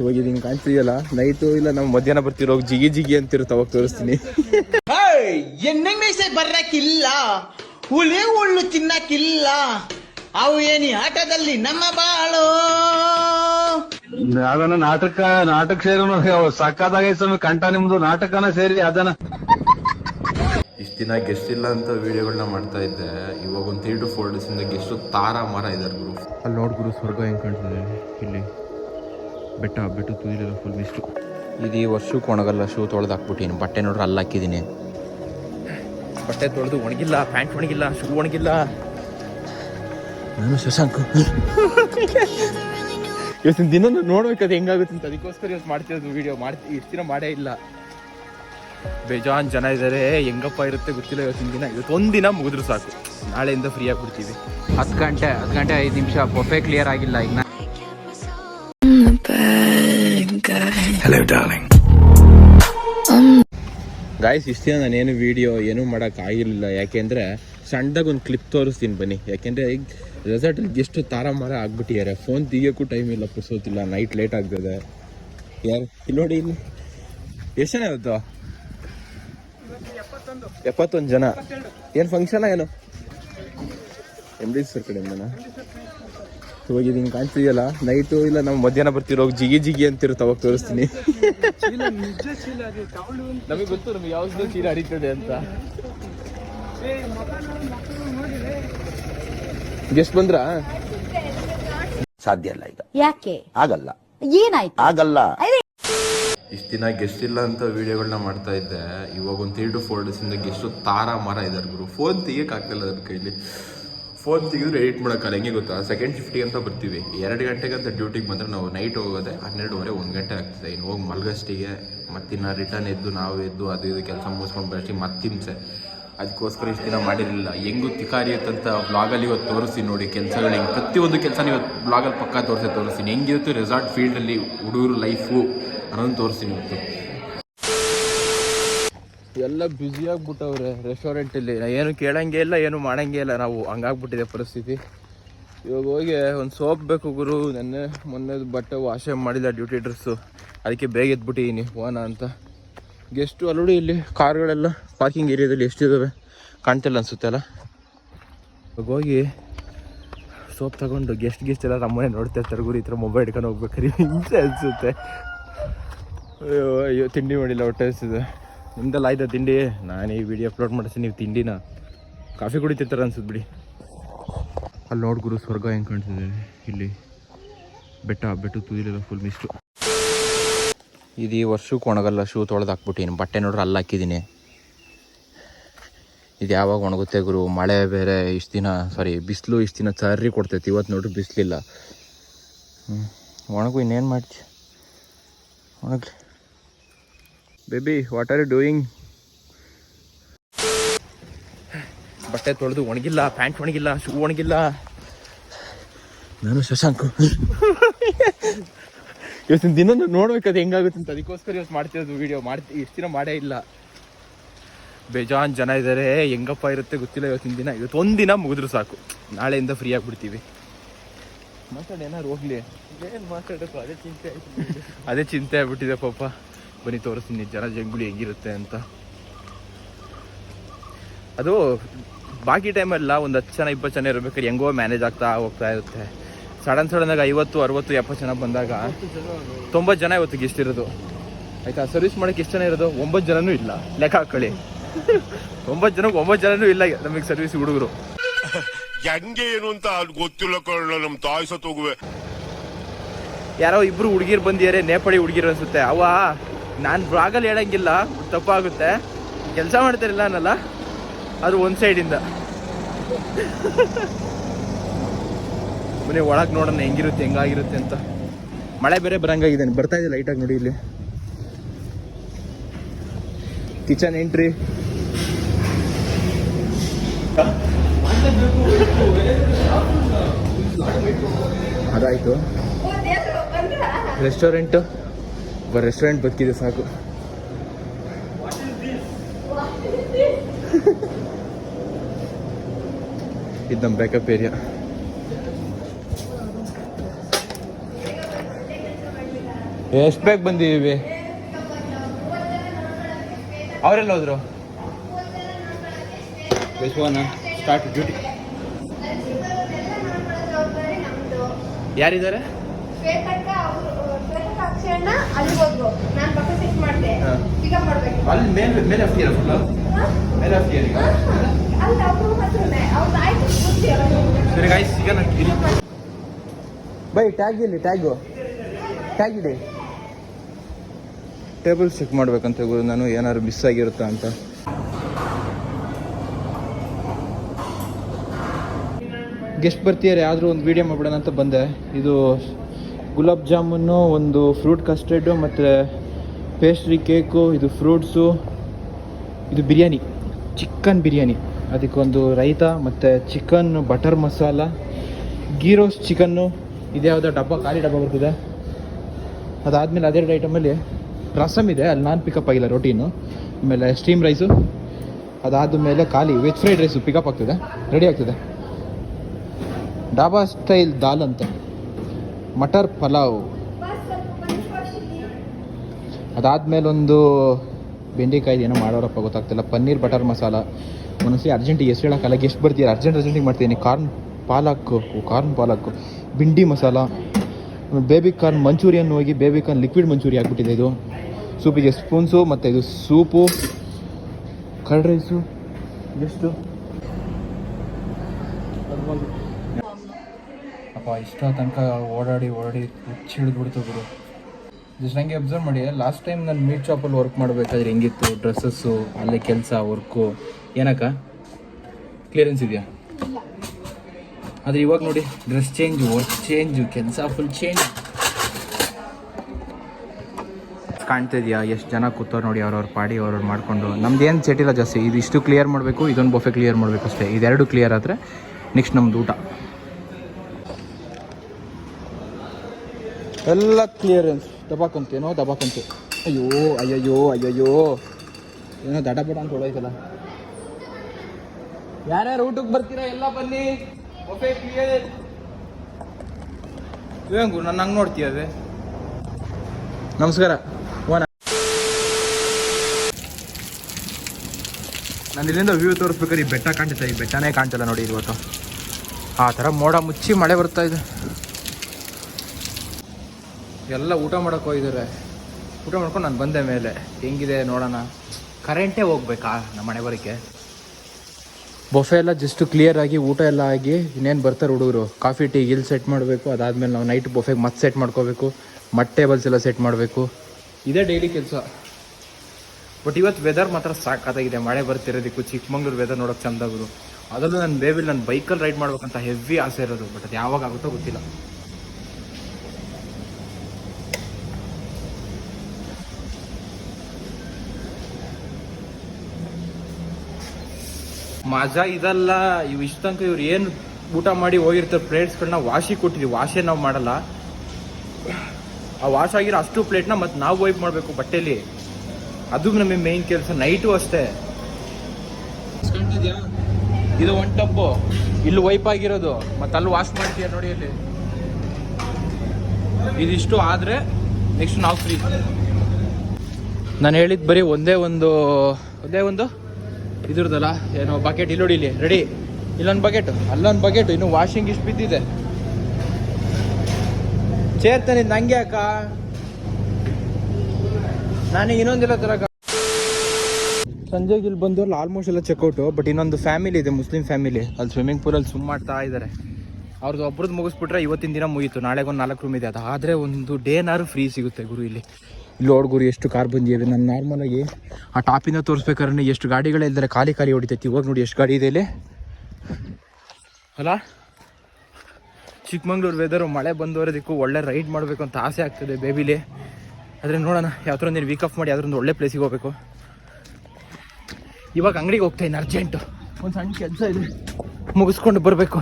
ಇವಾಗ ಇದು ಹಿಂಗೆ ಕಾಣ್ತಿದೆಯಲ್ಲ ನೈಟು ಇಲ್ಲ ನಾವು ಮಧ್ಯಾಹ್ನ ಬರ್ತಿರೋ ಜಿಗಿ ಜಿಗಿ ಅಂತಿರುತ್ತೆ ಅವಾಗ ತೋರಿಸ್ತೀನಿ. ಎಣ್ಣೆ ಮೀಸೆ ಬರ್ರಕ್ಕಿಲ್ಲ ಹುಲಿ ಹುಳ್ಳು ತಿನ್ನಕ್ಕಿಲ್ಲ ಅವು ಏನಿ ಆಟದಲ್ಲಿ ನಮ್ಮ ಬಾಳು. ಅದನ್ನ ನಾಟಕ ನಾಟಕ ಸೇರಿ ಸಕ್ಕದಾಗೈತೆ ಸ್ವಾಮಿ ಕಂಠ ನಿಮ್ದು ನಾಟಕನ ಸೇರಿ ಅದನ್ನ. ಇಷ್ಟು ದಿನ ಗೆಸ್ಟ್ ಇಲ್ಲ ಅಂತ ವಿಡಿಯೋಗಳನ್ನ ಮಾಡ್ತಾ ಇದ್ದೆ. ಇವಾಗ ಒಂದು ತ್ರೀ ಟು ಫೋರ್ ಡೇಸ್ ಇಂದ ಗೆಸ್ಟ್ ತಾರ ಮರ ಇದ್ದಾರೆ ಗುರು. ಅಲ್ಲಿ ನೋಡ್ ಗುರು ಸ್ವರ್ಗ ಹೆಂಗ್ ಕಾಣ್ತಿದೆ ಇಲ್ಲಿ? ಬೆಟ್ಟ ಬೆಟ್ಟ ತುದಿಲೆಲ್ಲ ಫುಲ್ ಮಿಸ್ಟು ಇದು ಈ ವರ್ಷಕ್ಕೆ ಒಣಗಲ್ಲ ಶೂ ತೊಳೆದು ಹಾಕ್ಬಿಟ್ಟಿನಿ ಬಟ್ಟೆ ನೋಡ್ರೆ ಅಲ್ಲಿ ಹಾಕಿದ್ದೀನಿ. ಬಟ್ಟೆ ತೊಳೆದು ಒಣಗಿಲ್ಲ ಪ್ಯಾಂಟ್ ಒಣಗಿಲ್ಲ ಶೂ ಒಣಗಿಲ್ಲ. ನಾನು ಶಶಾಂಕ್. ಇವತ್ತಿನ ದಿನ ನೋಡ್ಬೇಕು ಅದು ಹೆಂಗಾಗುತ್ತೆ ಅಂತ. ಅದಕ್ಕೋಸ್ಕರ ಇವತ್ತು ಮಾಡ್ತಿರೋದು ವಿಡಿಯೋ ಮಾಡ್ತಿ ಇಷ್ಟು ದಿನ ಮಾಡೇ ಇಲ್ಲ. ಬೇಜಾನ್ ಜನ ಇದ್ದಾರೆ ಹೆಂಗಪ್ಪ ಇರುತ್ತೆ ಗೊತ್ತಿಲ್ಲ ಇವತ್ತಿನ ದಿನ. ಇವತ್ತು ದಿನ ಮುಗಿದ್ರು ಸಾಕು. ನಾಳೆಯಿಂದ ಫ್ರೀ ಆಗ್ಬಿಡ್ತೀವಿ. ಹತ್ತು ಗಂಟೆ ಹತ್ತು ಗಂಟೆ ಐದು ನಿಮಿಷ. ಬೊಫೆ ಕ್ಲಿಯರ್ ಆಗಿಲ್ಲ ಈಗ ಗಾಯ್ಸ್ ಇಷ್ಟು ದಿನ ನಾನೇನು ವಿಡಿಯೋ ಏನೂ ಮಾಡೋಕೆ ಆಗಿರಲಿಲ್ಲ. ಯಾಕೆಂದರೆ ಸಣ್ಣದಾಗ ಒಂದು ಕ್ಲಿಪ್ ತೋರಿಸ್ತೀನಿ ಬನ್ನಿ. ಯಾಕೆಂದರೆ ಈಗ ರೆಸಾರ್ಟಲ್ಲಿ ಎಷ್ಟು ತಾರ ಮಾರ ಆಗ್ಬಿಟ್ಟಿದ್ದಾರೆ. ಫೋನ್ ತೆಗಿಯೋಕ್ಕೂ ಟೈಮ್ ಇಲ್ಲ, ಪುರ್ಸೋತಿಲ್ಲ. ನೈಟ್ ಲೇಟ್ ಆಗ್ತದೆ. ಯಾರು ಇಲ್ಲಿ ನೋಡಿ, ಇಲ್ಲಿ. ಎಷ್ಟು ಜನ ಇವತ್ತು? ಎಪ್ಪತ್ತೊಂದು ಜನ. ಏನು ಫಂಕ್ಷನ್ ಏನು? ಎಂ ಡಿ ಸರ್ ಇವಾಗ ಇದು ಹಿಂಗೆ ಕಾಣ್ತಿದೆಯಲ್ಲ? ನೈಟು ಇಲ್ಲ ನಾವು ಮಧ್ಯಾಹ್ನ ಬರ್ತಿರೋ ಜಿಗಿ ಜಿಗಿ ಅಂತಿರುತ್ತೆ ಅವಾಗ ತೋರಿಸ್ತೀನಿ. ನಮಗೆ ಗೊತ್ತು ನಮ್ಗೆ ಯಾವ್ದು ಚೀಲ ಹರಿತದೆ ಅಂತ. ಗೆಸ್ಟ್ ಬಂದ್ರಾ? ಸಾಧ್ಯ ಇಲ್ಲ ಈಗ. ಯಾಕೆ? ಆಗಲ್ಲ. ಏನಾಯ್ತು? ಆಗಲ್ಲ. ಇಷ್ಟು ದಿನ ಗೆಸ್ಟ್ ಇಲ್ಲ ಅಂತ ವಿಡಿಯೋಗಳನ್ನ ಮಾಡ್ತಾ ಇದ್ದೆ. ಇವಾಗ ಒಂದು ತ್ರೀ ಟು ಫೋರ್ ಡೇಸಿಂದ ಗೆಸ್ಟ್ ತಾರ ಮರ ಇದ್ದಾರೆ ಗುರು. ಫೋನ್ ತೆಗಿಯಕ್ಕೆ ಆಗ್ತಿಲ್ಲ ಅದ್ರ ಕೈಲಿ. ಫೋನ್ ತೆಗೆದ್ರೆ ಎಡಿಟ್ ಮಾಡೋಕ್ಕಲ್ಲ ಹೆಂಗೆ ಗೊತ್ತಾ? ಸೆಕೆಂಡ್ ಶಿಫ್ಟಿಗೆ ಅಂತ ಬರ್ತೀವಿ. ಎರಡು ಗಂಟೆಗೆ ಅಂತ ಡ್ಯೂಟಿಗೆ ಬಂದರೆ ನಾವು ನೈಟ್ ಹೋಗೋದೆ ಹನ್ನೆರಡುವರೆ, ಒಂದು ಗಂಟೆ ಆಗ್ತದೆ. ಇನ್ನು ಹೋಗಿ ಮಲ್ಗಷ್ಟಿಗೆ, ಮತ್ತಿನ್ನು ರಿಟರ್ನ್ ಎದ್ದು, ನಾವು ಎದ್ದು, ಅದು ಇದು ಕೆಲಸ ಮುಗಿಸ್ಕೊಂಡು ಮತ್ತೆ ಹಿಂಸೆ. ಅದಕ್ಕೋಸ್ಕರ ಇಷ್ಟು ದಿನ ಮಾಡಿರಲಿಲ್ಲ. ಹೆಂಗೂ ತಿಕಾರಿ ಅಂತ ಬ್ಲಾಗಲ್ಲಿ ಇವತ್ತು ತೋರಿಸಿ ನೋಡಿ. ಕೆಲಸಗಳು ಹೆಂಗೆ ಪ್ರತಿಯೊಂದು ಕೆಲಸ ಇವತ್ತು ಬ್ಲಾಗಲ್ಲಿ ಪಕ್ಕ ತೋರಿಸಿ, ತೋರಿಸ್ತೀನಿ. ಹೆಂಗಿರುತ್ತೆ ರೆಸಾರ್ಟ್ ಫೀಲ್ಡಲ್ಲಿ ಹುಡುಗರು ಲೈಫು ಅನ್ನೋದು ತೋರಿಸ್ತೀನಿ ಇವತ್ತು. ಎಲ್ಲ ಬ್ಯುಸಿ ಆಗ್ಬಿಟ್ಟವ್ರೆ ರೆಸ್ಟೋರೆಂಟಲ್ಲಿ ಏನು ಕೇಳಂಗೆ ಇಲ್ಲ, ಏನು ಮಾಡಂಗೆ ಇಲ್ಲ. ನಾವು ಹಂಗಾಗ್ಬಿಟ್ಟಿದೆ ಪರಿಸ್ಥಿತಿ. ಇವಾಗ ಹೋಗಿ ಒಂದು ಸೋಪ್ ಬೇಕು ಗುರು, ನೆನ್ನೆ ಮೊನ್ನೆ ಬಟ್ಟೆ ವಾಶೇ ಮಾಡಿಲ್ಲ ಡ್ಯೂಟಿ ಡ್ರೆಸ್ಸು ಅದಕ್ಕೆ ಬೇಗ ಎದ್ಬಿಟ್ಟಿದ್ದೀನಿ ಓನ ಅಂತ. ಗೆಸ್ಟು ಅಲ್ಲೂ ಇಲ್ಲಿ, ಕಾರ್ಗಳೆಲ್ಲ ಪಾರ್ಕಿಂಗ್ ಏರಿಯಾದಲ್ಲಿ ಎಷ್ಟಿದ್ದಾವೆ ಕಾಣ್ತಿಲ್ಲ ಅನಿಸುತ್ತೆ ಅಲ್ಲ? ಇವಾಗ ಹೋಗಿ ಸೋಪ್ ತಗೊಂಡು ಗೆಸ್ಟ್ ಗೆಸ್ಟ್ ಎಲ್ಲ ನಮ್ಮನೆ ನೋಡ್ತಾ ಇರ್ತಾರೆ ಗುರು, ಈ ಥರ ಮೊಬೈಲ್ ಹಿಡ್ಕೊಂಡು ಹೋಗ್ಬೇಕಾದ್ರೆ ಹಿಂಸೆ ಅನಿಸುತ್ತೆ. ಅಯ್ಯೋ ಅಯ್ಯೋ, ತಿಂಡಿ ಮಾಡಿಲ್ಲ, ಹೊಟ್ಟೆ ಹಸಿದೆ ನಿಮ್ದೆಲ್ಲ ಆಯ್ತಾ ತಿಂಡಿ? ನಾನು ಈ ವಿಡಿಯೋ ಅಪ್ಲೋಡ್ ಮಾಡಿಸಿ ನೀವು ತಿಂಡಿನ. ಕಾಫಿ ಕುಡಿತಿರ್ತಾರೆ ಅನ್ಸುತ್ತೆ ಬಿಡಿ. ಅಲ್ಲಿ ನೋಡಿ ಗುರು ಸ್ವರ್ಗ ಹೆಂಗೆ ಕಾಣ್ತಿದೆ? ಇಲ್ಲಿ ಬೆಟ್ಟ ಬೆಟ್ಟ ತುದಿಲೆಲ್ಲ ಫುಲ್ ಮಿಸ್ಟು ಇದು ಈ ವರ್ಷಕ್ಕೆ ಒಣಗಲ್ಲ ಶೂ ತೊಳೆದು ಹಾಕ್ಬಿಟ್ಟಿನಿ ಬಟ್ಟೆ ನೋಡ್ರೆ ಅಲ್ಲಿ ಹಾಕಿದ್ದೀನಿ ಇದು ಯಾವಾಗ ಒಣಗುತ್ತೆ ಗುರು? ಮಳೆ ಬೇರೆ ಇಷ್ಟು ದಿನ ಸಾರಿ ಬಿಸಿಲು ಇಷ್ಟು ದಿನ ಚರ್ರಿ ಕೊಡ್ತೈತಿ. ಇವತ್ತು ನೋಡ್ರಿ ಬಿಸಿಲಿಲ್ಲ. ಹ್ಞೂ ಒಣಗು ಇನ್ನೇನು ಮಾಡ್ತಿ? ಒಣಗ್ಲಿ. Baby what are you doing ಬಟ್ಟೆ ತೊಳೆದು ಒಣಗಿಲ್ಲ ಪ್ಯಾಂಟ್ ಒಣಗಿಲ್ಲ ಶೂ ಒಣಗಿಲ್ಲ. ನಾನು ಶಶಾಂಕ್. ಇವತ್ತಿನ ದಿನ ನೋಡ್ಬೇಕು ಅದು ಹೆಂಗಾಗುತ್ತೆ ಅಂತ. ಅದಕ್ಕೋಸ್ಕರ ಇವತ್ತು ಮಾಡ್ತಿರೋದು ವಿಡಿಯೋ ಮಾಡ್ತಿ ಇಷ್ಟು ದಿನ ಮಾಡೇ ಇಲ್ಲ. ಬೇಜಾನ್ ಜನ ಇದ್ದಾರೆ ಹೆಂಗಪ್ಪ ಇರುತ್ತೆ ಗೊತ್ತಿಲ್ಲ ಇವತ್ತಿನ ದಿನ. ಇವತ್ತು ದಿನ ಮುಗಿದ್ರು ಸಾಕು. ನಾಳೆಯಿಂದ ಫ್ರೀ ಆಗಿಬಿಡ್ತೀವಿ. ಮಾತಾಡಿ ಏನಾದ್ರು ಹೋಗ್ಲಿ. ಏನು ಮಾತಾಡೋಕ್ಕೂ ಅದೇ ಚಿಂತೆ ಅದೇ ಚಿಂತೆ ಆಗ್ಬಿಟ್ಟಿದೆ ಪಾಪ. ಬನ್ನಿ ತೋರಿಸ್ತೀನಿ ಜನ ಜಂಗುಳಿ ಹೆಂಗಿರುತ್ತೆ ಅಂತ. ಅದು ಬಾಕಿ ಟೈಮೆಲ್ಲ ಒಂದು ಹತ್ತು ಜನ ಇಪ್ಪತ್ತು ಜನ ಇರಬೇಕಾದ್ರೆ ಹೆಂಗೋ ಮ್ಯಾನೇಜ್ ಆಗ್ತಾ ಹೋಗ್ತಾ ಇರುತ್ತೆ. ಸಡನ್ ಸಡನ್ನಾಗಿ ಐವತ್ತು ಅರವತ್ತು ಎಪ್ಪತ್ತು ಜನ ಬಂದಾಗ ತೊಂಬತ್ತು ಜನ ಇವತ್ತು ಗೆಸ್ಟ್ ಇರೋದು. ಆಯ್ತಾ? ಸರ್ವಿಸ್ ಮಾಡೋಕೆ ಎಷ್ಟು ಜನ ಇರೋದು? ಒಂಬತ್ತು ಜನನೂ ಇಲ್ಲ. ಲೆಕ್ಕ ಹಾಕೊಳ್ಳಿ. ಒಂಬತ್ತು ಜನಕ್ಕೆ ಒಂಬತ್ತು ಜನನೂ ಇಲ್ಲ ನಮಗೆ ಸರ್ವಿಸ್ ಹುಡುಗರು. ಹೆಂಗೆ ಏನು ಅಂತ ಅಲ್ಲಿ ಗೊತ್ತಿಲ್ಲ ಕಣ್ಣ ನಮ್ಮ ತಾಯಿ ಸತ್ತೋಗುವೆ ಯಾರೋ ಇಬ್ರು ಹುಡುಗಿರು ಬಂದಿದ್ದಾರೆ ನೇಪಾಳಿ ಹುಡುಗಿರು ಅನ್ಸುತ್ತೆ. ಅವ ನಾನು ಬ್ಲಾಗಲ್ಲಿ ಹೇಳೋಂಗಿಲ್ಲ, ತಪ್ಪಾಗುತ್ತೆ. ಕೆಲಸ ಮಾಡ್ತಿರಲಿಲ್ಲ ಅನ್ನಲ್ಲ ಅದು ಒಂದು ಸೈಡಿಂದ ಮನೆ ಒಳಗೆ ನೋಡೋಣ ಹೆಂಗಿರುತ್ತೆ, ಹೆಂಗಾಗಿರುತ್ತೆ ಅಂತ. ಮಳೆ ಬೇರೆ ಬರಂಗಾಗಿದೆ ಬರ್ತಾ ಇದೆ ಲೈಟಾಗಿ ನೋಡಿ ಇಲ್ಲಿ? ಕಿಚನ್ ಎಂಟ್ರಿ ಅದಾಯ್ತು. ರೆಸ್ಟೋರೆಂಟ್ ರೆಸ್ಟೋರೆಂಟ್ ಬದುಕಿದೆ ಸಾಕು. ಇದು ನಮ್ಮ ಬ್ಯಾಕಪ್ ಏರಿಯಾ ಎಷ್ಟು ಬೇಗ ಬಂದಿದ್ದೀವಿ? ಅವರೆಲ್ಲ ಹೋದ್ರು? ಸ್ಟಾರ್ಟ್ ಡ್ಯೂಟಿ ಯಾರಿದ್ದಾರೆ? ಅಲ್ಲಿ ಹೋದ್ರು. ನಾನು ಪಕ್ಕ ಸಿಕ್ ಮಾಡಿದೆ. ಹಾ. ಪಿಕಪ್ ಮಾಡ್ಬೇಕು. ಅಲ್ಲಿ ಮೇಲೆ ಮೇಲೆ ಹತ್ತಿರ ಮೇಲೆ ಹತ್ತಿರ ಈಗ? ಅಲ್ಲಿ ಅವ್ರು ಹತ್ರನೇ. ಅವ್ರು ಆಯ್ತು ಗೊತ್ತಿ ಸರಿ ಗಾಯ್ಸ್ ಸಿಗೋಣ ಇಲ್ಲಿ ಬೈ ಟ್ಯಾಗ್ ಇಲ್ಲಿ ಟ್ಯಾಗು ಟ್ಯಾಗ್ ಇಡಿ ಟೇಬಲ್ ಚೆಕ್ ಮಾಡ್ಬೇಕಂತ ಗುರು ನಾನು ಏನಾದ್ರು ಮಿಸ್ ಆಗಿರುತ್ತಾ ಅಂತ. ಗೆಸ್ಟ್ ಬರ್ತೀಯಾರೆ ಆದರೂ ಒಂದು ವೀಡಿಯೋ ಮಾಡ್ಬಿಡೋಣ ಅಂತ ಬಂದೆ. ಇದು ಗುಲಾಬ್ ಜಾಮೂನು, ಒಂದು ಫ್ರೂಟ್ ಕಸ್ಟರ್ಡು ಮತ್ತು ಪೇಸ್ಟ್ರಿ ಕೇಕು ಇದು ಫ್ರೂಟ್ಸು, ಇದು ಬಿರಿಯಾನಿ, ಚಿಕನ್ ಬಿರಿಯಾನಿ. ಅದಕ್ಕೊಂದು ರೈತ ಮತ್ತು chicken butter masala ghee roast chicken, ಇದ್ಯಾವುದೋ ಡಬ್ಬ, ಖಾಲಿ ಡಬ್ಬ ಬರ್ತಿದೆ. ಅದಾದಮೇಲೆ ಅದೆರಡು ಐಟಮಲ್ಲಿ ರಸಮ್ ಇದೆ, ಅಲ್ಲಿ ನಾನು ಪಿಕಪ್ ಆಗಿಲ್ಲ ರೋಟೀನು ಆಮೇಲೆ ಸ್ಟೀಮ್ ರೈಸು ಅದಾದ ಮೇಲೆ ಖಾಲಿ ವೆಜ್ ಫ್ರೈಡ್ ರೈಸು ಪಿಕಪ್ ಆಗ್ತಿದೆ ರೆಡಿ ಆಗ್ತಿದೆ. ಡಾಬಾ ಸ್ಟೈಲ್ ದಾಲ್ ಅಂತ. ಮಟರ್ ಪಲಾವ್. ಅದಾದ್ಮೇಲೆ ಒಂದು ಬೆಂಡೆಕಾಯಿ ಏನೋ ಮಾಡೋರಪ್ಪ ಗೊತ್ತಾಗ್ತಿಲ್ಲ. ಪನ್ನೀರ್ ಬಟರ್ ಮಸಾಲ. ಒಂದೊಂದ್ಸಲಿ ಅರ್ಜೆಂಟಿಗೆ ಎಷ್ಟು ಹೇಳೋಕ್ಕಲ್ಲ ಎಷ್ಟು ಬರ್ತೀರಾ? ಅರ್ಜೆಂಟ್ ಅರ್ಜೆಂಟಿಗೆ ಮಾಡ್ತೀನಿ. Corn palak. Corn palak. Bhindi masala. Baby corn Manchurian ಹೋಗಿ ಬೇಬಿ ಕಾರ್ನ್ ಲಿಕ್ವಿಡ್ ಮಂಚೂರಿ ಹಾಕ್ಬಿಟ್ಟಿದೆ ಇದು. ಸೂಪಿಗೆ ಸ್ಪೂನ್ಸು, ಮತ್ತು ಇದು ಸೂಪು. Curd rice. ಎಷ್ಟು? ಅಪ್ಪ, ಇಷ್ಟ ತನಕ ಓಡಾಡಿ ಓಡಾಡಿ ಹುಚ್ಚಿಡಿದ್ಬಿಡ್ತು ಗುರು. ಜಸ್ಟ್ ಹಂಗೆ ಅಬ್ಸರ್ವ್ ಮಾಡಿ ಲಾಸ್ಟ್ ಟೈಮ್ ನಾನು ಮೀಟ್ ಶಾಪಲ್ಲಿ ವರ್ಕ್ ಮಾಡಬೇಕಾದ್ರೆ ಹೆಂಗಿತ್ತು? ಡ್ರೆಸ್ಸಸ್ಸು ಅಲ್ಲೇ ಕೆಲಸ ವರ್ಕು ಏನಕ್ಕ? ಕ್ಲಿಯರೆನ್ಸ್ ಇದೆಯಾ? ಆದರೆ ಇವಾಗ ನೋಡಿ ಡ್ರೆಸ್ ಚೇಂಜು ವರ್ಕ್ ಚೇಂಜು ಕೆಲಸ ಫುಲ್ ಚೇಂಜ್ ಕಾಣ್ತಿದ್ಯಾ ಎಷ್ಟು ಜನ ಕೂತವ್ರು ನೋಡಿ, ಅವ್ರವ್ರ ಪಾಡಿ, ಅವ್ರವ್ರು ಮಾಡಿಕೊಂಡು. ನಮ್ದು ಏನು ಸೆಟ್ ಜಾಸ್ತಿ. ಇದು ಇಷ್ಟು ಕ್ಲಿಯರ್ ಮಾಡಬೇಕು, ಇದೊಂದು ಬೊಫೆ ಕ್ಲಿಯರ್ ಮಾಡಬೇಕು ಅಷ್ಟೇ. ಇದೆರಡು ಕ್ಲಿಯರ್ ಆದರೆ ನೆಕ್ಸ್ಟ್ ನಮ್ದು ಊಟ. ಎಲ್ಲ ಕ್ಲಿಯರೆನ್ಸ್ ಏನೋ ದಬಾಕಂತು ಅಯ್ಯೋ, ಅಯ್ಯಯ್ಯೋ ಅಯ್ಯಯ್ಯೋ. ಏನೋ ದಡ ಬಡ ಅಂತ ಹೊಡೋಯ್ತಲ್ಲ ಯಾರ್ಯಾರು ಊಟಕ್ಕೆ ಬರ್ತೀರಾ? ಎಲ್ಲ ಬನ್ನಿ. ಓಕೆ ಕ್ಲಿಯರ್ ಹೆಂಗು ನಾನು ಹಂಗೆ ನೋಡ್ತೀಯ ಅದೇ? ನಮಸ್ಕಾರ. ನಾನು ಇಲ್ಲಿಂದ ವ್ಯೂ ತೋರಿಸ್ಬೇಕಾದ್ರೆ ಈ ಬೆಟ್ಟ ಕಾಣ್ತಿತ್ತು ಈ ಬೆಟ್ಟನೇ ಕಾಣ್ತಿಲ್ಲ ನೋಡಿ ಇವತ್ತು ಆ ಥರ ಮೋಡ ಮುಚ್ಚಿ ಮಳೆ ಬರ್ತಾ ಇದೆ. ಎಲ್ಲ ಊಟ ಮಾಡಕ್ಕೆ ಹೋಗಿದ್ದಾರೆ. ಊಟ ಮಾಡ್ಕೊಂಡು ನಾನು ಬಂದೆ ಮೇಲೆ. ಹೆಂಗಿದೆ ನೋಡೋಣ. ಕರೆಂಟೇ ಹೋಗ್ಬೇಕಾ ನಮ್ಮ ಮನೆ ಬರೋಕ್ಕೆ ಬೊಫೆ ಎಲ್ಲ ಜಸ್ಟ್ ಕ್ಲಿಯರ್ ಆಗಿ ಊಟ ಎಲ್ಲ ಆಗಿ ಇನ್ನೇನು ಬರ್ತಾರೆ ಹುಡುಗರು? ಕಾಫಿ ಟೀ ಇಲ್ಲಿ ಸೆಟ್ ಮಾಡಬೇಕು. ಅದಾದಮೇಲೆ ನಾವು ನೈಟ್ ಬೊಫೆಗೆ ಮತ್ತೆ ಸೆಟ್ ಮಾಡ್ಕೋಬೇಕು. ಮಟ್ ಟೇಬಲ್ಸ್ ಎಲ್ಲ ಸೆಟ್ ಮಾಡಬೇಕು. ಇದೇ ಡೈಲಿ ಕೆಲಸ. ಬಟ್ ಇವತ್ತು ವೆದರ್ ಮಾತ್ರ ಸಾಕಾಗಿದೆ. ಮಳೆ ಬರ್ತಿರೋದಕ್ಕೂ ಚಿಕ್ಕಮಂಗ್ಳೂರು ವೆದರ್ ನೋಡೋಕೆ ಚಂದ ಗುರು ಅದರಲ್ಲೂ ನನ್ನ ಬೇಬಿಲಿ ನನ್ನ ಬೈಕಲ್ಲಿ ರೈಡ್ ಮಾಡ್ಬೇಕಂತ ಹೆವಿ ಆಸೆ ಇರೋದು. ಬಟ್ ಅದು ಯಾವಾಗ ಆಗುತ್ತೋ ಗೊತ್ತಿಲ್ಲ. ಮಜಾ ಇದಲ್ಲ, ಇವು ಇಷ್ಟ ತನಕ ಇವ್ರು ಏನು ಊಟ ಮಾಡಿ ಹೋಗಿರ್ತಾರೆ ಪ್ಲೇಟ್ಸ್ಗಳನ್ನ ವಾಶಿ ಕೊಟ್ಟಿದ್ವಿ, ವಾಶೇ ನಾವು ಮಾಡಲ್ಲ. ಆ ವಾಶ್ ಆಗಿರೋ ಅಷ್ಟು ಪ್ಲೇಟ್ನ ಮತ್ತೆ ನಾವು ವೈಪ್ ಮಾಡಬೇಕು ಬಟ್ಟೆಲಿ. ಅದು ನಮಗೆ ಮೇನ್ ಕೆಲಸ ನೈಟು ಅಷ್ಟೇ. ಇದು ಒನ್ ಟಬ್ಬು ಇಲ್ಲಿ ವೈಪ್ ಆಗಿರೋದು. ಮತ್ತೆ ಅಲ್ಲಿ ವಾಶ್ ಮಾಡ್ತೀಯ ನೋಡಿ ಅಲ್ಲಿ ಇದಿಷ್ಟು ಆದರೆ ನೆಕ್ಸ್ಟ್ ನಾವು ಫ್ರೀ ನಾನು ಹೇಳಿದ್ ಬರೀ ಒಂದೇ ಒಂದು ಒಂದೇ ಒಂದು? ಇದ್ರದಲ್ಲ ಏನೋ ಬಕೆಟ್ ಇಲ್ಲಿ ನೋಡಿ ಇಲ್ಲಿ ರೆಡಿ ಇಲ್ಲೊಂದು ಬಕೆಟ್ ಅಲ್ಲೊಂದು ಬಕೆಟ್ ಇನ್ನು ವಾಷಿಂಗ್ ಇಷ್ಟು ಬಿದ್ದಿದೆ. ಚೇರ್ತಾನೆ ನಂಗೆ ಅಕ್ಕ. ನನಗೆ ಇನ್ನೊಂದಿಲ್ಲ ತರಕ ಸಂಜೆಗೆ ಇಲ್ಲಿ ಬಂದವ್ರಲ್ಲಿ ಆಲ್ಮೋಸ್ಟ್ ಎಲ್ಲ ಚೆಕ್ಔಟು ಬಟ್ ಇನ್ನೊಂದು ಫ್ಯಾಮಿಲಿ ಇದೆ ಮುಸ್ಲಿಂ ಫ್ಯಾಮಿಲಿ ಅಲ್ಲಿ ಸ್ವಿಮ್ಮಿಂಗ್ ಪೂಲಲ್ಲಿ ಸ್ವಿಮ್ ಮಾಡ್ತಾ ಇದ್ದಾರೆ ಅವ್ರದ್ದು ಒಬ್ರದ್ದು ಮುಗಿಸ್ಬಿಟ್ರೆ ಇವತ್ತಿನ ದಿನ ಮುಗೀತು. ನಾಳೆಗೊಂದು ನಾಲ್ಕು ರೂಮ್ ಇದೆ ಅದು. ಆದರೆ ಒಂದು ಡೇನಾರು ಫ್ರೀ ಸಿಗುತ್ತೆ ಗುರು ಇಲ್ಲಿ. ಇಲ್ಲಿ ಗುರಿ, ಎಷ್ಟು ಕಾರ್ ಬಂದಿದೆ ನಾನು ನಾರ್ಮಲಾಗಿ ಆ ಟಾಪಿಂದ ತೋರಿಸ್ಬೇಕಾದ್ರೆ ಎಷ್ಟು ಗಾಡಿಗಳಿದ್ದಾರೆ ಖಾಲಿ ಖಾಲಿ ಹೊಡಿತೈತಿ. ಇವಾಗ ನೋಡಿ, ಎಷ್ಟು ಗಾಡಿ ಇದೆ ಇಲ್ಲಿ. ಅಲ್ಲ? ಚಿಕ್ಕಮಂಗ್ಳೂರು ವೆದರು ಮಳೆ ಬಂದವರದಕ್ಕೂ ಒಳ್ಳೆ ರೈಡ್ ಮಾಡಬೇಕು ಅಂತ ಆಸೆ ಆಗ್ತದೆ ಬೇಬಿಲಿ ಆದರೆ ನೋಡೋಣ ಯಾವ್ದ್ರ ನೀನು ವೀಕ್ ಆಫ್ ಮಾಡಿ ಯಾವ್ದೊಂದು ಒಳ್ಳೆ ಪ್ಲೇಸಿಗೆ ಹೋಗ್ಬೇಕು. ಇವಾಗ ಅಂಗಡಿಗೆ ಹೋಗ್ತಾ ಇದ್ದೀನಿ ಅರ್ಜೆಂಟು ಒಂದು ಸಣ್ಣ ಕೆಲಸ ಇದೆ. ಮುಗಿಸ್ಕೊಂಡು ಬರಬೇಕು.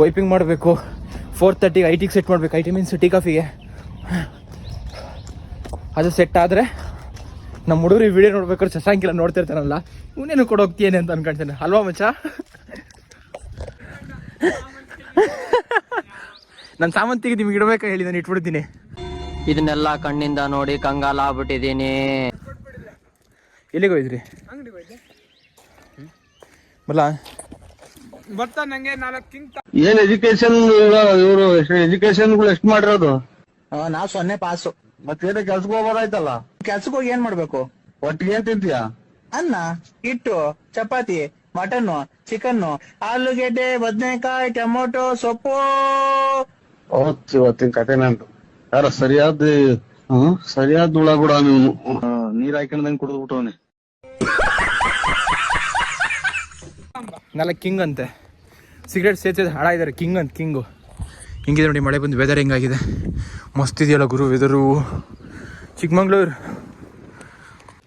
ವೈಪಿಂಗ್ ಮಾಡಬೇಕು. ಫೋರ್ ತರ್ಟಿಗೆ ಐ ಟಿಗೆ ಸೆಟ್ ಮಾಡಬೇಕು. ಐ ಟಿ ಮೀನ್ಸ್ ಟೀ ಕಾಫಿಗೆ ಅದು ಸೆಟ್ ಆದರೆ ನಮ್ಮ ಹುಡುಗರು ಈ ವಿಡಿಯೋ ನೋಡ್ಬೇಕಾದ್ರೆ ಶಶಾಂಕಿಲ್ಲ ನೋಡ್ತಿರ್ತಾನಲ್ಲ ಇವನೇನು ಹೋಗ್ತೀನಿ ಅಂತ ಅನ್ಕೊಂತೇನೆ. ಅಲ್ವಾ ಮಚ್ಚ? ನನ್ನ ಸಾಮಂತಿಗೆ ನಿಮ್ಗೆ ಇಡಬೇಕಾ ಹೇಳಿ ನಾನು ಇಟ್ಬಿಡ್ತೀನಿ. ಇದನ್ನೆಲ್ಲ ಕಣ್ಣಿಂದ ನೋಡಿ ಕಂಗಾಲ ಆಗ್ಬಿಟ್ಟಿದೀನಿ ಎಲ್ಲಿಗೆ ಹೋಯ್ತ್ರಿ ಬಲ್ಲ ಏನ್ ಎಜುಕೇಶನ್ ಇವರು ಎಜುಕೇಶನ್ಗಳು ಎಷ್ಟು ಮಾಡಿರೋದು? ನಾವು ಸೊನ್ನೆ ಪಾಸು ಮತ್ತೇನ ಕೆಲ್ಸಕ್ಕೆ ಹೋಗೋದಾಯ್ತಲ್ಲ ಕೆಲ್ಸಕ್ಕೆ ಹೋಗಿ ಏನ್ ಮಾಡ್ಬೇಕು? ಒಟ್ಟಿಗೆ ಏನ್ ತಿಂತೀಯ? ಅನ್ನ ಹಿಟ್ಟು ಚಪಾತಿ ಮಟನ್ ಚಿಕನ್ ಆಲೂಗೆಡ್ಡೆ ಬದನೆಕಾಯಿ ಟೊಮೊಟೊ ಸೊಪ್ಪು. ಇವತ್ತಿನ ಕತೆ ನಂದು. ಯಾರ ಸರಿಯಾದ ಹ್ಮ್ ಸರಿಯಾದ ಹುಳ ಕೂಡ ನೀವು ನೀರ್ ಹಾಕೊಂಡಂಗ್ ಕುಡಿದು ಬಿಟ್ಟವನೆ ನಲ್ಲ ಕಿಂಗ್ ಅಂತೆ. ಸಿಗರೇಟ್ ಹಾಳ ಹಾಳಾಗಿದ್ದಾರೆ ಕಿಂಗ್ ಅಂತ ಕಿಂಗು. ಹಿಂಗಿದೆ ನೋಡಿ, ಮಳೆ ಬಂದು ವೆದರ್ ಹೆಂಗಾಗಿದೆ? ಮಸ್ತ್ ಇದೆಯಲ್ಲ ಗುರು ವೆದರು ಚಿಕ್ಕಮಂಗ್ಳೂರು.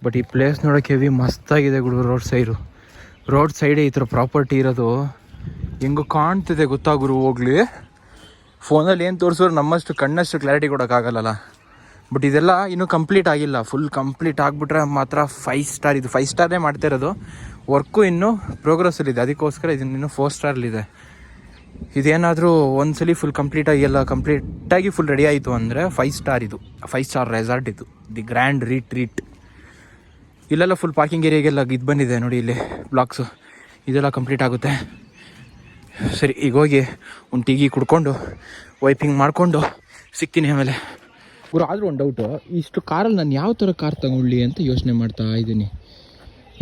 ಬಟ್ ಈ ಪ್ಲೇಸ್ ನೋಡೋಕೆ ಹೆವಿ ಮಸ್ತಾಗಿದೆ ಗುರು ರೋಡ್ ಸೈಡು ರೋಡ್ ಸೈಡೇ ಈ ಥರ ಪ್ರಾಪರ್ಟಿ ಇರೋದು. ಹೆಂಗೋ ಕಾಣ್ತಿದೆ ಗೊತ್ತಾ ಗುರು, ಹೋಗ್ಲಿ. ಫೋನಲ್ಲಿ ಏನು ತೋರಿಸೋರು ನಮ್ಮಷ್ಟು, ಕಣ್ಣಷ್ಟು ಕ್ಲಾರಿಟಿ ಕೊಡೋಕ್ಕಾಗಲ್ಲ ಬಟ್ ಇದೆಲ್ಲ ಇನ್ನೂ ಕಂಪ್ಲೀಟ್ ಆಗಿಲ್ಲ. ಫುಲ್ ಕಂಪ್ಲೀಟ್ ಆಗಿಬಿಟ್ರೆ ಮಾತ್ರ ಫೈವ್ ಸ್ಟಾರ್ ಇದು ಫೈವ್ ಸ್ಟಾರೇ ಮಾಡ್ತಾ ಇರೋದು. ವರ್ಕು ಇನ್ನೂ ಪ್ರೋಗ್ರೆಸ್ಸಲ್ಲಿದೆ ಅದಕ್ಕೋಸ್ಕರ ಇದನ್ನು ಇನ್ನೂ ಫೋರ್ ಸ್ಟಾರಲ್ಲಿದೆ ಇದೇನಾದರೂ ಒಂದ್ಸಲಿ ಫುಲ್ ಕಂಪ್ಲೀಟಾಗಿ ಎಲ್ಲ ಕಂಪ್ಲೀಟಾಗಿ ಫುಲ್ ರೆಡಿ ಆಯಿತು ಅಂದರೆ ಫೈವ್ ಸ್ಟಾರ್ ಇದು. ಫೈವ್ ಸ್ಟಾರ್ ರೆಸಾರ್ಟ್ ಇದು. ದಿ ಗ್ರ್ಯಾಂಡ್ ರೀಟ್ರೀಟ್ ಇಲ್ಲೆಲ್ಲ ಫುಲ್ ಪಾರ್ಕಿಂಗ್ ಏರಿಯಾಗೆಲ್ಲ ಇದು ಬಂದಿದೆ ನೋಡಿ ಇಲ್ಲಿ ಬ್ಲಾಕ್ಸು ಇದೆಲ್ಲ ಕಂಪ್ಲೀಟ್ ಆಗುತ್ತೆ. ಸರಿ, ಈಗ ಹೋಗಿ ಒಂದು ಟೀಗಿ ಕುಡ್ಕೊಂಡು ವೈಪಿಂಗ್ ಮಾಡಿಕೊಂಡು ಸಿಗ್ತೀನಿ ಆಮೇಲೆ. ಗುರು, ಆದರೂ ಒಂದು ಡೌಟು ಇಷ್ಟು ಕಾರಲ್ಲಿ ನಾನು ಯಾವ ಥರ ಕಾರ್ ತಗೊಳ್ಳಿ ಅಂತ ಯೋಚನೆ ಮಾಡ್ತಾ ಇದ್ದೀನಿ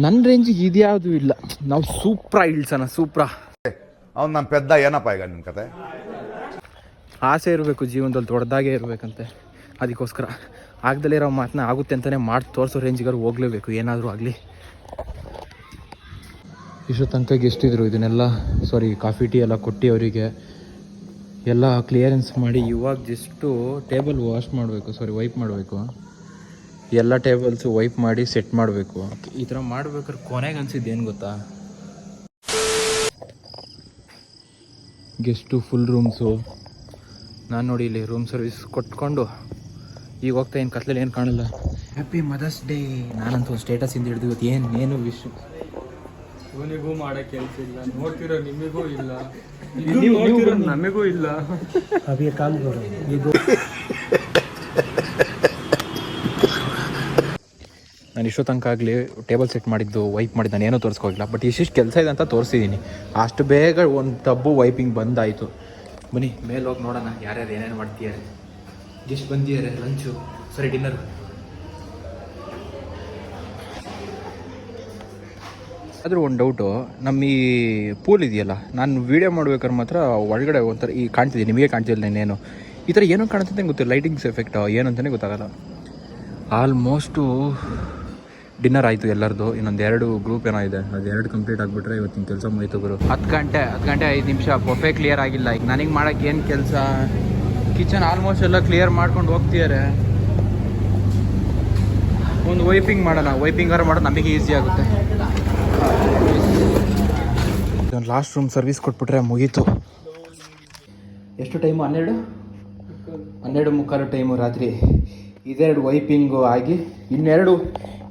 ನನ್ನ ರೇಂಜಿಗೆ ಇದ್ಯಾವುದು ಇಲ್ಲ. ನಾವು ಸೂಪ್ರಾ ಇಳ್ಸೋಣ ಸೂಪ್ರಾ ಅವ್ನು ನಮ್ಮ ಪೆದ್ದ ಏನಪ್ಪ ಈಗ ನಿಮ್ಮ ಕತೆ? ಆಸೆ ಇರಬೇಕು, ಜೀವನದಲ್ಲಿ ದೊಡ್ಡದಾಗೇ ಇರಬೇಕಂತೆ. ಅದಕ್ಕೋಸ್ಕರ ಆಗದಲ್ಲಿರೋ ಮಾತನ್ನ ಆಗುತ್ತೆ ಅಂತಲೇ ಮಾಡಿ ತೋರಿಸೋ ರೇಂಜಿಗಾರು ಹೋಗಲೇಬೇಕು, ಏನಾದರೂ ಆಗಲಿ. ಇಷ್ಟು ತನಕ ಎಷ್ಟಿದ್ರು ಇದನ್ನೆಲ್ಲ ಸಾರಿ ಕಾಫಿ ಟೀ ಎಲ್ಲ ಕೊಟ್ಟು ಅವರಿಗೆ. ಎಲ್ಲ ಕ್ಲಿಯರೆನ್ಸ್ ಮಾಡಿ ಇವಾಗ ಜಸ್ಟು ಟೇಬಲ್ ವಾಶ್ ಮಾಡಬೇಕು ಸಾರಿ ವೈಪ್ ಮಾಡಬೇಕು. ಎಲ್ಲ ಟೇಬಲ್ಸು ವೈಪ್ ಮಾಡಿ ಸೆಟ್ ಮಾಡಬೇಕು. ಈ ಥರ ಮಾಡ್ಬೇಕಾದ್ರೆ ಕೊನೆಗೆ ಅನಿಸಿದ್ದು ಏನು ಗೊತ್ತಾ? ಗೆಸ್ಟು ಫುಲ್ ರೂಮ್ಸು ನಾನು ನೋಡಿ ಇಲ್ಲಿ ರೂಮ್ ಸರ್ವಿಸ್ ಕೊಟ್ಕೊಂಡು ಈಗ ಹೋಗ್ತಾ ಏನು ಕತ್ಲಲ್ಲಿ ಏನು ಕಾಣಲ್ಲ. ಹ್ಯಾಪಿ ಮದರ್ಸ್ ಡೇ ನಾನಂತೂ ಒಂದು ಸ್ಟೇಟಸ್ ಇಂದ ಹಿಡಿದು ಇವತ್ತು ಏನು ಏನು ವಿಶ್ ಇವನಿಗೂ ಮಾಡೋ ಕೆಲಸ ಇಲ್ಲ. ನೋಡ್ತಿರೋ ನಿಮಗೂ ಇಲ್ಲ. ನಮಗೂ ಇಲ್ಲ. ನಾನು ಇಷ್ಟೋ ತನಕ ಆಗಲಿ ಟೇಬಲ್ ಸೆಟ್ ಮಾಡಿದ್ದು, ವೈಪ್ ಮಾಡಿದ್ದು, ನಾನು ಏನೂ ತೋರಿಸ್ಕೋಗಿಲ್ಲ ಬಟ್ ಇಷ್ಟಿಷ್ಟು ಕೆಲಸ ಇದೆ ಅಂತ ತೋರಿಸಿದ್ದೀನಿ ಅಷ್ಟು ಬೇಗ ಒಂದು ಟಬ್ಬು ವೈಪಿಂಗ್ ಬಂದಾಯಿತು. ಬನ್ನಿ, ಮೇಲೆ ಹೋಗಿ ನೋಡೋಣ. ಯಾರ್ಯಾರು ಏನೇನು ಮಾಡ್ತೀಯಾರೆ ಗೆಸ್ಟ್ ಬಂದಿದ್ದಾರೆ, ಲಂಚು. ಸರಿ ಡಿನ್ನರ್ ಆದರೂ ಒಂದು ಡೌಟು ನಮ್ಮ ಈ ಪೂಲ್ ಇದೆಯಲ್ಲ, ನಾನು ವೀಡಿಯೋ ಮಾಡ್ಬೇಕಾದ್ರೆ ಮಾತ್ರ ಒಳಗಡೆ ಒಂಥರ ಈ ಕಾಣ್ತಿದೆ ನಿಮಗೆ ಕಾಣ್ತಿಲ್ಲ ಇನ್ನೇನು ಈ ಥರ ಏನೋ ಕಾಣುತ್ತೆ ಅಂತ ಗೊತ್ತಿಲ್ಲ. ಲೈಟಿಂಗ್ಸ್ ಎಫೆಕ್ಟ್ ಏನು ಅಂತಲೇ ಗೊತ್ತಾಗಲ್ಲ. ಆಲ್ಮೋಸ್ಟು ಡಿನ್ನರ್ ಆಯಿತು ಎಲ್ಲರದು. ಇನ್ನೊಂದು ಎರಡು ಗ್ರೂಪ್ ಏನೋ ಇದೆ. ಅದು ಎರಡು ಕಂಪ್ಲೀಟ್ ಆಗಿಬಿಟ್ರೆ ಇವತ್ತಿನ ಕೆಲಸ ಮುಗಿತು ಗುರು. ಹತ್ತು ಗಂಟೆ ಹತ್ತು ಗಂಟೆ ಐದು ನಿಮಿಷ ಬೊಫೆ ಕ್ಲಿಯರ್ ಆಗಿಲ್ಲ. ಈಗ ನನಗೆ ಮಾಡೋಕ್ಕೆ ಏನು ಕೆಲಸ? ಕಿಚನ್ ಆಲ್ಮೋಸ್ಟ್ ಎಲ್ಲ ಕ್ಲಿಯರ್ ಮಾಡ್ಕೊಂಡು ಹೋಗ್ತಿದ್ದಾರೆ ಒಂದು ವೈಪಿಂಗ್ ಮಾಡೋಣ ವೈಪಿಂಗಾರು ಮಾಡೋದು ನಮಗೆ ಈಸಿ ಆಗುತ್ತೆ. ಒಂದು ಲಾಸ್ಟ್ ರೂಮ್ ಸರ್ವಿಸ್ ಕೊಟ್ಬಿಟ್ರೆ ಮುಗೀತು. ಎಷ್ಟು ಟೈಮು ಹನ್ನೆರಡು? ಹನ್ನೆರಡು ಮುಕ್ಕಾಲು ಟೈಮು ರಾತ್ರಿ. ಇದೆರಡು ವೈಪಿಂಗು ಆಗಿ ಇನ್ನೆರಡು,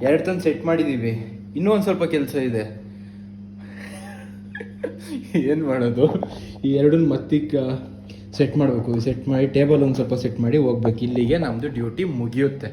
ಎರಡು ತಂದು ಸೆಟ್ ಮಾಡಿದ್ದೀವಿ ಇನ್ನೂ ಒಂದು ಸ್ವಲ್ಪ ಕೆಲಸ ಇದೆ. ಏನು ಮಾಡೋದು? ಈ ಎರಡನ್ನ ಮತ್ತಿಕ್ಕ ಸೆಟ್ ಮಾಡಬೇಕು. ಸೆಟ್ ಮಾಡಿ ಟೇಬಲ್ ಒಂದು ಸ್ವಲ್ಪ ಸೆಟ್ ಮಾಡಿ ಹೋಗ್ಬೇಕು. ಇಲ್ಲಿಗೆ ನಮ್ಮದು ಡ್ಯೂಟಿ ಮುಗಿಯುತ್ತೆ.